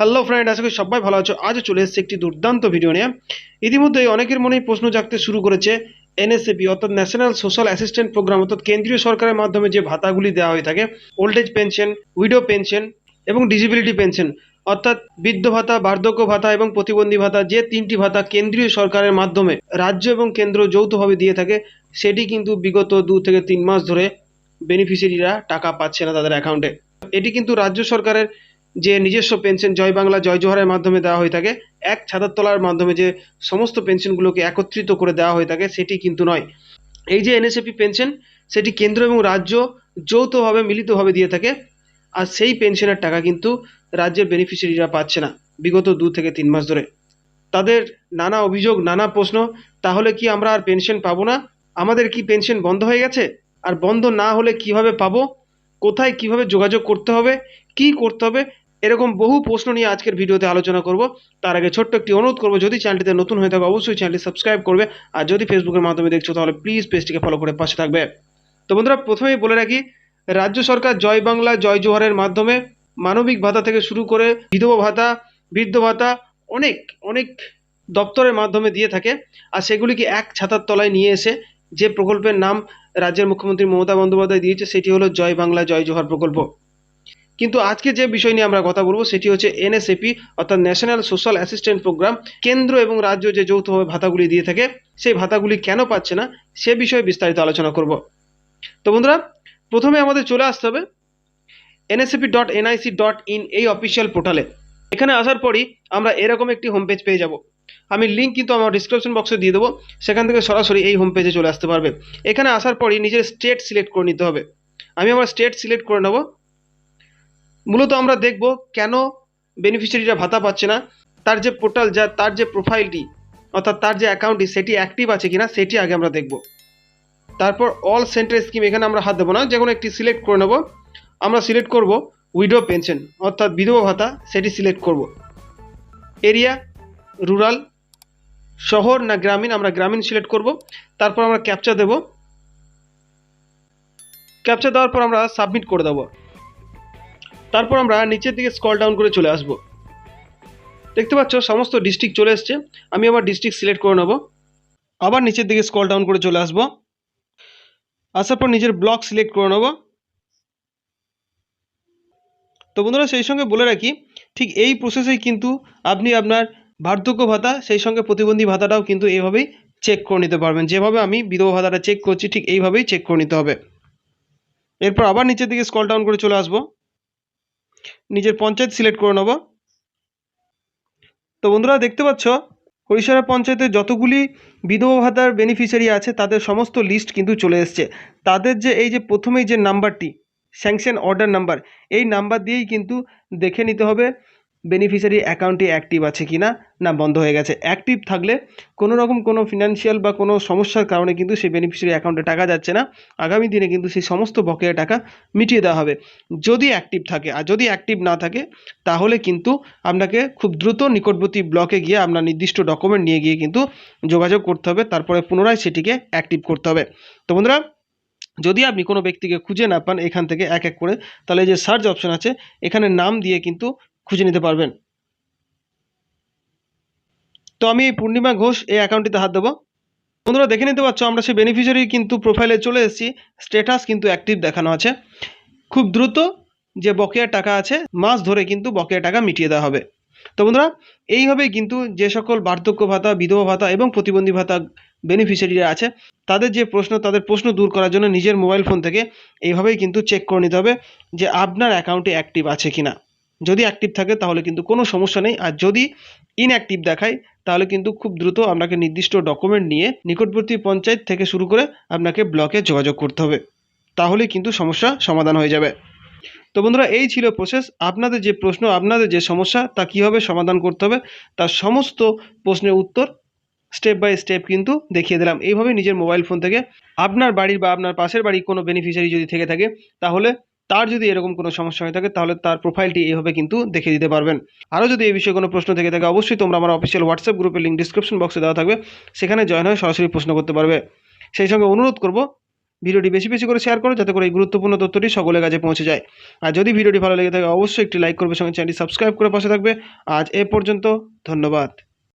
Hello friend আশা করি সবাই ভালো আছো। আজও চলে এসেছে একটি দুর্দান্ত ভিডিও নিয়ে। ইতিমধ্যে অনেকের মনেই প্রশ্ন জাগতে শুরু করেছে এনএসএপি অর্থাৎ ন্যাশনাল সোশ্যাল অ্যাসিস্ট্যান্ট প্রোগ্রাম অর্থাৎ কেন্দ্রীয় সরকারের মাধ্যমে যে ভাতাগুলি দেওয়া হয়ে থাকে old age pension widow pension এবং ডিসেবিলিটি পেনশন অর্থাৎ বৃদ্ধ ভাতা, বার্ধক্য ভাতা এবং প্রতিবন্ধী ভাতা, যে তিনটি ভাতা কেন্দ্রীয় সরকারের মাধ্যমে রাজ্য এবং কেন্দ্র যৌথভাবে দিয়ে থাকে, সেটি কিন্তু বিগত দু থেকে তিন মাস ধরে বেনিফিশিয়ারিরা টাকা পাচ্ছে না তাদের অ্যাকাউন্টে এটি কিন্তু রাজ্য সরকারের যে নিজস্ব পেনশন জয় বাংলা, জয় জোহারের মাধ্যমে দেওয়া হয়ে থাকে, এক ছাতার তলার মাধ্যমে যে সমস্ত পেনশনগুলোকে একত্রিত করে দেওয়া হয়ে থাকে, সেটি কিন্তু নয়। এই যে এনএসএপি পেনশন সেটি কেন্দ্র এবং রাজ্য যৌথভাবে মিলিতভাবে দিয়ে থাকে, আর সেই পেনশনের টাকা কিন্তু রাজ্যের বেনিফিশিয়ারিরা পাচ্ছে না, বিগত দু থেকে তিন মাস ধরে। তাদের নানা অভিযোগ, নানা প্রশ্ন, তাহলে কি আমরা আর পেনশন পাবো না? আমাদের কি পেনশন বন্ধ হয়ে গেছে? আর বন্ধ না হলে কীভাবে পাবো? কোথায় কীভাবে যোগাযোগ করতে হবে? কি করতে হবে? এরকম বহু প্রশ্ন নিয়ে আজকের ভিডিওতে আলোচনা করব। তার আগে ছোট্ট একটি অনুরোধ করব, যদি চ্যানেলটিতে নতুন হয়ে থাকে, অবশ্যই চ্যানেলটি সাবস্ক্রাইব করবে। আর যদি ফেসবুকের মাধ্যমে দেখছ, তাহলে প্লিজ পেজটিকে ফলো করে পাশে থাকবে। তো বন্ধুরা, প্রথমেই বলে রাখি, রাজ্য সরকার জয় বাংলা, জয় জোহারের মাধ্যমে মানবিক ভাতা থেকে শুরু করে বিধবা ভাতা, বৃদ্ধ ভাতা অনেক অনেক দপ্তরের মাধ্যমে দিয়ে থাকে। আর সেগুলিকে এক ছাতার তলায় নিয়ে এসে যে প্রকল্পের নাম রাজ্যের মুখ্যমন্ত্রী মমতা বন্দ্যোপাধ্যায় দিয়েছে, সেটি হলো জয় বাংলা, জয় জোহার প্রকল্প। কিন্তু আজকে যে বিষয় নিয়ে আমরা কথা বলব সেটি হচ্ছে এনএসএপি, অর্থাৎ ন্যাশনাল সোশ্যাল অ্যাসিস্ট্যান্ট প্রোগ্রাম, কেন্দ্র এবং রাজ্য যে যৌথভাবে ভাতাগুলি দিয়ে থাকে, সেই ভাতাগুলি কেন পাচ্ছে না, সে বিষয়ে বিস্তারিত আলোচনা করব। তো বন্ধুরা, প্রথমে আমাদের চলে আসতে হবে NSAP dot NIC dot in এই অফিসিয়াল পোর্টালে। এখানে আসার পরই আমরা এরকম একটি হোম পেজ পেয়ে যাব। আমি লিঙ্ক কিন্তু আমার ডিসক্রিপশন বক্সে দিয়ে দেবো, সেখান থেকে সরাসরি এই হোম পেজে চলে আসতে পারবে। এখানে আসার পরই নিজের স্টেট সিলেক্ট করে নিতে হবে। আমি আমার স্টেট সিলেক্ট করে নেব। মূলত আমরা দেখব কেন বেনিফিশিয়ারিরা ভাতা পাচ্ছে না, তার যে পোর্টাল যা, তার যে প্রোফাইলটি অর্থাৎ তার যে অ্যাকাউন্টটি সেটি অ্যাক্টিভ আছে কিনা, সেটি আগে আমরা দেখব। তারপর অল সেন্টার স্কিম এখানে আমরা হাত দেবো না, যে কোনো একটি সিলেক্ট করে নেব। আমরা সিলেক্ট করব উইডো পেনশন অর্থাৎ বিধবা ভাতা, সেটি সিলেক্ট করব। এরিয়া রুরাল শহর না গ্রামীণ, আমরা গ্রামীণ সিলেক্ট করব। তারপর আমরা ক্যাপচা দেব। ক্যাপচা দেওয়ার পর আমরা সাবমিট করে দেবো। তারপর আমরা নিচের দিকে স্কল ডাউন করে চলে আসব। দেখতে পাচ্ছ, সমস্ত ডিস্ট্রিক্ট চলে এসছে। আমি আবার ডিস্ট্রিক্ট সিলেক্ট করে নেব। আবার নিচের দিকে স্কল ডাউন করে চলে আসব। আসার পর নিজের ব্লক সিলেক্ট করে নেব। তো বন্ধুরা, সেই সঙ্গে বলে রাখি, ঠিক এই প্রসেসেই কিন্তু আপনি আপনার বার্ধক্য ভাতা, সেই সঙ্গে প্রতিবন্ধী ভাতাটাও কিন্তু এইভাবেই চেক করে নিতে পারবেন। যেভাবে আমি বিধবা ভাতাটা চেক করছি, ঠিক এইভাবেই চেক করে নিতে হবে। এরপর আবার নিচের দিকে স্কল ডাউন করে চলে আসব। নিজের পঞ্চায়েত সিলেক্ট করে নেব। তো বন্ধুরা, দেখতে পাচ্ছ, হরিশারা পঞ্চায়েতে যতগুলি বিধবা ভাতার বেনিফিশিয়ারি আছে, তাদের সমস্ত লিস্ট কিন্তু চলে এসছে। তাদের যে, এই যে প্রথমেই যে নাম্বারটি স্যাংশন অর্ডার নাম্বার এই নাম্বার দিয়েই কিন্তু দেখে নিতে হবে। বেনিফিশিয়ারি অ্যাকাউন্টটি অ্যাক্টিভ আছে কি না না বন্ধ হয়ে গেছে। অ্যাক্টিভ থাকলে কোনো রকম কোনো ফিনান্সিয়াল বা কোনো সমস্যার কারণে কিন্তু সেই বেনিফিশিয়ারি অ্যাকাউন্টে টাকা যাচ্ছে না। আগামী দিনে কিন্তু সেই সমস্ত বকেয়া টাকা মিটিয়ে দেওয়া হবে। যদি অ্যাক্টিভ থাকে, আর যদি অ্যাক্টিভ না থাকে, তাহলে কিন্তু আপনাকে খুব দ্রুত নিকটবর্তী ব্লকে গিয়ে আপনার নির্দিষ্ট ডকুমেন্ট নিয়ে গিয়ে কিন্তু যোগাযোগ করতে হবে। তারপরে পুনরায় সেটিকে অ্যাক্টিভ করতে হবে। তো বন্ধুরা, যদি আপনি কোনো ব্যক্তিকে খুঁজে না পান এখান থেকে এক এক করে, তাহলে যে সার্চ অপশন আছে, এখানে নাম দিয়ে কিন্তু খুঁজে নিতে পারবেন। তো আমি এই পূর্ণিমা ঘোষ এই অ্যাকাউন্টটিতে হাত দেবো। বন্ধুরা, দেখে নিতে পারছ, আমরা সেই বেনিফিশিয়ারি কিন্তু প্রোফাইলে চলে এসেছি। স্ট্যাটাস কিন্তু অ্যাক্টিভ দেখানো আছে। খুব দ্রুত যে বকেয়া টাকা আছে, মাস ধরে কিন্তু বকেয়া টাকা মিটিয়ে দেওয়া হবে। তো বন্ধুরা, এইভাবেই কিন্তু যে সকল বার্ধক্য ভাতা, বিধবা ভাতা এবং প্রতিবন্ধী ভাতা বেনিফিশিয়ারিরা আছে, তাদের যে প্রশ্ন, তাদের প্রশ্ন দূর করার জন্য নিজের মোবাইল ফোন থেকে এইভাবেই কিন্তু চেক করে নিতে হবে যে আপনার অ্যাকাউন্টে অ্যাক্টিভ আছে কিনা। যদি অ্যাক্টিভ থাকে তাহলে কিন্তু কোনো সমস্যা নেই। আর যদি ইনঅ্যাক্টিভ দেখায়, তাহলে কিন্তু খুব দ্রুত আপনাকে নির্দিষ্ট ডকুমেন্ট নিয়ে নিকটবর্তী পঞ্চায়েত থেকে শুরু করে আপনাকে ব্লকে যোগাযোগ করতে হবে। তাহলে কিন্তু সমস্যা সমাধান হয়ে যাবে। তো বন্ধুরা, এই ছিল প্রসেস আপনাদের যে প্রশ্ন, আপনাদের যে সমস্যা, তা কীভাবে সমাধান করতে হবে, তার সমস্ত প্রশ্নের উত্তর স্টেপ বাই স্টেপ কিন্তু দেখিয়ে দিলাম। এইভাবে নিজের মোবাইল ফোন থেকে আপনার বাড়ির বা আপনার পাশের বাড়ির কোনো বেনিফিশিয়ারি যদি থেকে থাকে, তাহলে তার যদি এরকম কোনো সমস্যা হয়ে থাকে, তাহলে তার প্রোফাইলটি এইভাবে কিন্তু দেখে দিতে পারবেন। আরও যদি এই বিষয়ে কোনো প্রশ্ন থেকে থাকে, অবশ্যই তোমরা আমার অফিসিয়াল হোয়াটসঅ্যাপ গ্রুপের লিঙ্ক ডিসক্রিপশন বক্সে দেওয়া থাকবে। সেখানে জয়েন হয়ে সরাসরি প্রশ্ন করতে পারবে। সেই সঙ্গে অনুরোধ করব, ভিডিওটি বেশি বেশি করে শেয়ার করো, যাতে করে এই গুরুত্বপূর্ণ তথ্যটি সকলের কাছে পৌঁছে যায়। আর যদি ভিডিওটি ভালো লেগে থাকে, অবশ্যই একটি লাইক করবে, সঙ্গে চ্যানেলটি সাবস্ক্রাইব করে পাশে থাকবে। আজ এ পর্যন্ত, ধন্যবাদ।